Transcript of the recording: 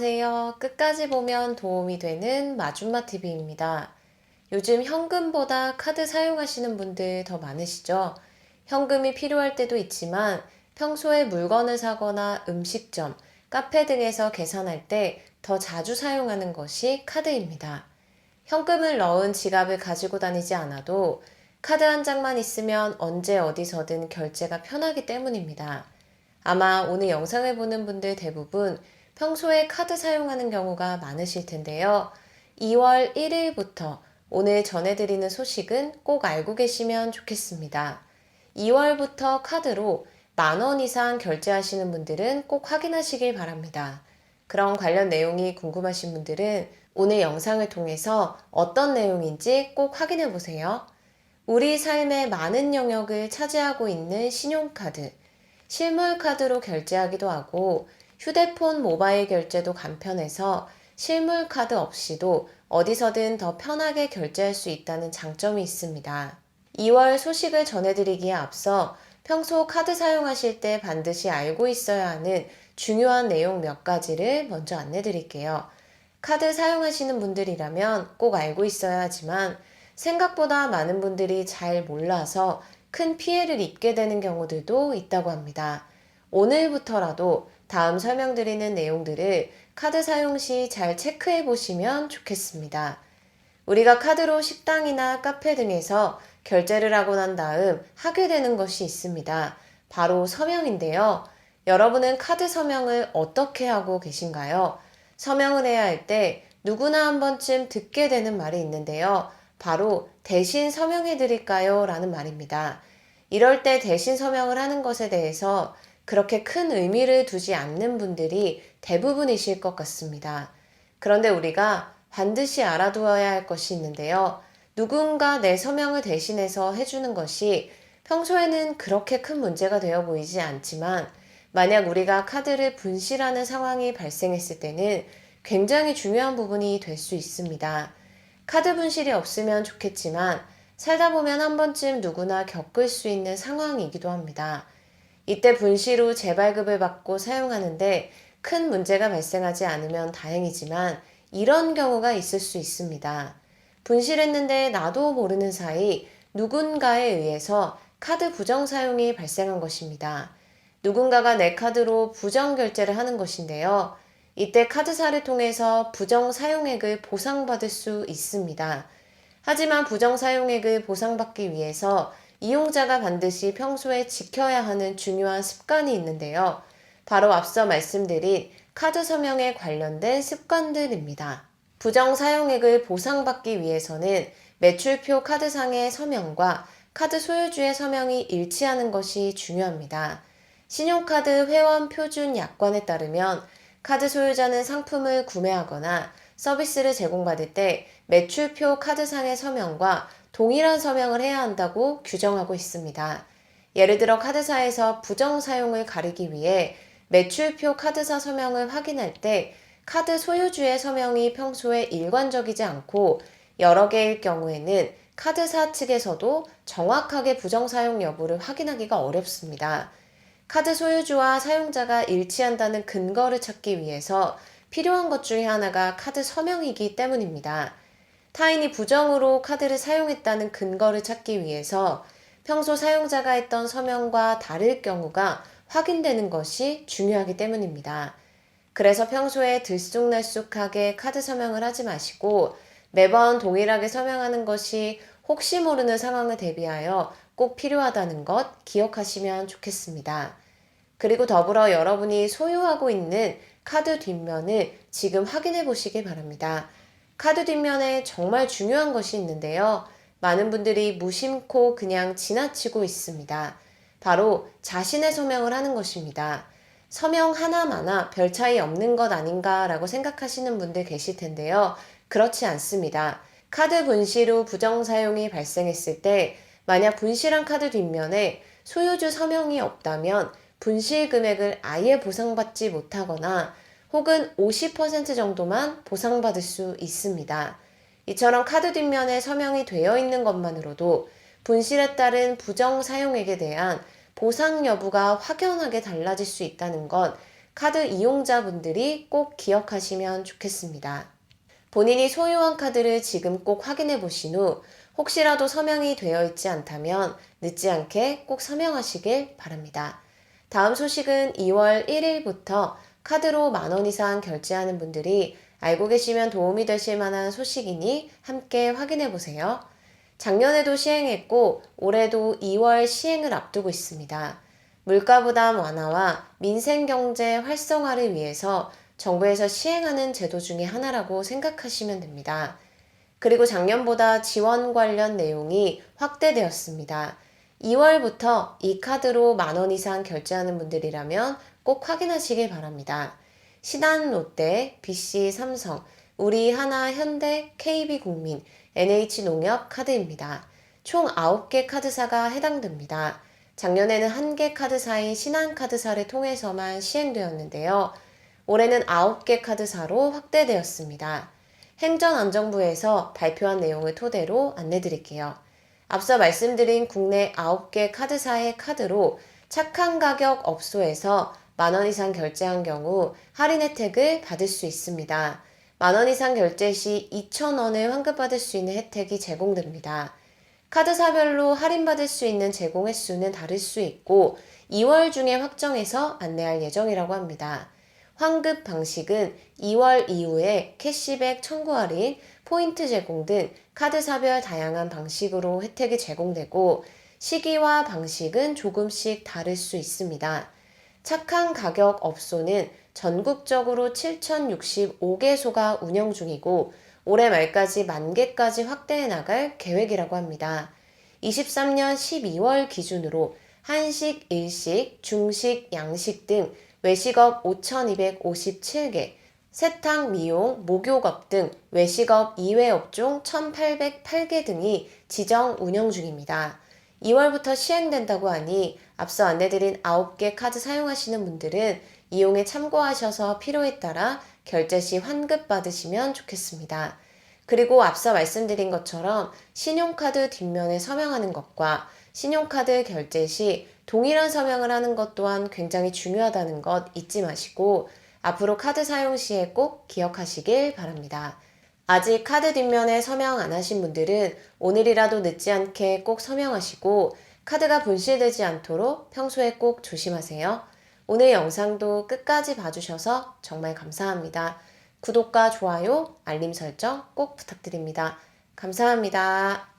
안녕하세요. 끝까지 보면 도움이 되는 마준마 TV입니다. 요즘 현금보다 카드 사용하시는 분들 더 많으시죠? 현금이 필요할 때도 있지만 평소에 물건을 사거나 음식점, 카페 등에서 계산할 때 더 자주 사용하는 것이 카드입니다. 현금을 넣은 지갑을 가지고 다니지 않아도 카드 한 장만 있으면 언제 어디서든 결제가 편하기 때문입니다. 아마 오늘 영상을 보는 분들 대부분 평소에 카드 사용하는 경우가 많으실 텐데요. 2월 1일부터 오늘 전해드리는 소식은 꼭 알고 계시면 좋겠습니다. 2월부터 카드로 만 원 이상 결제하시는 분들은 꼭 확인하시길 바랍니다. 그런 관련 내용이 궁금하신 분들은 오늘 영상을 통해서 어떤 내용인지 꼭 확인해 보세요. 우리 삶의 많은 영역을 차지하고 있는 신용카드. 실물 카드로 결제하기도 하고 휴대폰 모바일 결제도 간편해서 실물 카드 없이도 어디서든 더 편하게 결제할 수 있다는 장점이 있습니다. 2월 소식을 전해드리기에 앞서 평소 카드 사용하실 때 반드시 알고 있어야 하는 중요한 내용 몇 가지를 먼저 안내 드릴게요. 카드 사용하시는 분들이라면 꼭 알고 있어야 하지만 생각보다 많은 분들이 잘 몰라서 큰 피해를 입게 되는 경우들도 있다고 합니다. 오늘부터라도 다음 설명드리는 내용들을 카드 사용 시 잘 체크해 보시면 좋겠습니다. 우리가 카드로 식당이나 카페 등에서 결제를 하고 난 다음 하게 되는 것이 있습니다. 바로 서명인데요. 여러분은 카드 서명을 어떻게 하고 계신가요? 서명을 해야 할 때 누구나 한 번쯤 듣게 되는 말이 있는데요. 바로 대신 서명해 드릴까요? 라는 말입니다. 이럴 때 대신 서명을 하는 것에 대해서 그렇게 큰 의미를 두지 않는 분들이 대부분이실 것 같습니다. 그런데 우리가 반드시 알아두어야 할 것이 있는데요. 누군가 내 서명을 대신해서 해주는 것이 평소에는 그렇게 큰 문제가 되어 보이지 않지만 만약 우리가 카드를 분실하는 상황이 발생했을 때는 굉장히 중요한 부분이 될 수 있습니다. 카드 분실이 없으면 좋겠지만 살다 보면 한 번쯤 누구나 겪을 수 있는 상황이기도 합니다. 이때 분실 후 재발급을 받고 사용하는데 큰 문제가 발생하지 않으면 다행이지만 이런 경우가 있을 수 있습니다. 분실했는데 나도 모르는 사이 누군가에 의해서 카드 부정 사용이 발생한 것입니다. 누군가가 내 카드로 부정 결제를 하는 것인데요. 이때 카드사를 통해서 부정 사용액을 보상받을 수 있습니다. 하지만 부정 사용액을 보상받기 위해서 이용자가 반드시 평소에 지켜야 하는 중요한 습관이 있는데요. 바로 앞서 말씀드린 카드 서명에 관련된 습관들입니다. 부정 사용액을 보상받기 위해서는 매출표 카드상의 서명과 카드 소유주의 서명이 일치하는 것이 중요합니다. 신용카드 회원 표준 약관에 따르면 카드 소유자는 상품을 구매하거나 서비스를 제공받을 때 매출표 카드상의 서명과 동일한 서명을 해야 한다고 규정하고 있습니다. 예를 들어 카드사에서 부정 사용을 가리기 위해 매출표 카드사 서명을 확인할 때 카드 소유주의 서명이 평소에 일관적이지 않고 여러 개일 경우에는 카드사 측에서도 정확하게 부정 사용 여부를 확인하기가 어렵습니다. 카드 소유주와 사용자가 일치한다는 근거를 찾기 위해서 필요한 것 중에 하나가 카드 서명이기 때문입니다. 타인이 부정으로 카드를 사용했다는 근거를 찾기 위해서 평소 사용자가 했던 서명과 다를 경우가 확인되는 것이 중요하기 때문입니다. 그래서 평소에 들쑥날쑥하게 카드 서명을 하지 마시고 매번 동일하게 서명하는 것이 혹시 모르는 상황을 대비하여 꼭 필요하다는 것 기억하시면 좋겠습니다. 그리고 더불어 여러분이 소유하고 있는 카드 뒷면을 지금 확인해 보시기 바랍니다. 카드 뒷면에 정말 중요한 것이 있는데요. 많은 분들이 무심코 그냥 지나치고 있습니다. 바로 자신의 서명을 하는 것입니다. 서명 하나마나 별 차이 없는 것 아닌가라고 생각하시는 분들 계실 텐데요. 그렇지 않습니다. 카드 분실 후 부정 사용이 발생했을 때 만약 분실한 카드 뒷면에 소유주 서명이 없다면 분실 금액을 아예 보상받지 못하거나 혹은 50% 정도만 보상받을 수 있습니다. 이처럼 카드 뒷면에 서명이 되어 있는 것만으로도 분실에 따른 부정 사용액에 대한 보상 여부가 확연하게 달라질 수 있다는 것 카드 이용자분들이 꼭 기억하시면 좋겠습니다. 본인이 소유한 카드를 지금 꼭 확인해 보신 후 혹시라도 서명이 되어 있지 않다면 늦지 않게 꼭 서명하시길 바랍니다. 다음 소식은 2월 1일부터 카드로 만 원 이상 결제하는 분들이 알고 계시면 도움이 되실 만한 소식이니 함께 확인해 보세요. 작년에도 시행했고 올해도 2월 시행을 앞두고 있습니다. 물가 부담 완화와 민생 경제 활성화를 위해서 정부에서 시행하는 제도 중에 하나라고 생각하시면 됩니다. 그리고 작년보다 지원 관련 내용이 확대되었습니다. 2월부터 이 카드로 만원 이상 결제하는 분들이라면 꼭 확인하시길 바랍니다. 신한 롯데, BC 삼성, 우리 하나 현대, KB국민, NH농협 카드입니다. 총 9개 카드사가 해당됩니다. 작년에는 한개 카드사인 신한 카드사를 통해서만 시행되었는데요. 올해는 9개 카드사로 확대되었습니다. 행정안전부에서 발표한 내용을 토대로 안내드릴게요. 앞서 말씀드린 국내 9개 카드사의 카드로 착한 가격 업소에서 만원 이상 결제한 경우 할인 혜택을 받을 수 있습니다. 만원 이상 결제 시 2,000원을 환급받을 수 있는 혜택이 제공됩니다. 카드사별로 할인받을 수 있는 제공 횟수는 다를 수 있고 2월 중에 확정해서 안내할 예정이라고 합니다. 환급 방식은 2월 이후에 캐시백 청구 할인, 포인트 제공 등 카드사별 다양한 방식으로 혜택이 제공되고 시기와 방식은 조금씩 다를 수 있습니다. 착한 가격 업소는 전국적으로 7,065개소가 운영 중이고 올해 말까지 만 개까지 확대해 나갈 계획이라고 합니다. 23년 12월 기준으로 한식, 일식, 중식, 양식 등 외식업 5,257개, 세탁, 미용, 목욕업 등 외식업 이외 업종 1,808개 등이 지정 운영 중입니다. 2월부터 시행된다고 하니 앞서 안내드린 9개 카드 사용하시는 분들은 이용에 참고하셔서 필요에 따라 결제 시 환급 받으시면 좋겠습니다. 그리고 앞서 말씀드린 것처럼 신용카드 뒷면에 서명하는 것과 신용카드 결제 시 동일한 서명을 하는 것 또한 굉장히 중요하다는 것 잊지 마시고 앞으로 카드 사용 시에 꼭 기억하시길 바랍니다. 아직 카드 뒷면에 서명 안 하신 분들은 오늘이라도 늦지 않게 꼭 서명하시고 카드가 분실되지 않도록 평소에 꼭 조심하세요. 오늘 영상도 끝까지 봐주셔서 정말 감사합니다. 구독과 좋아요, 알림 설정 꼭 부탁드립니다. 감사합니다.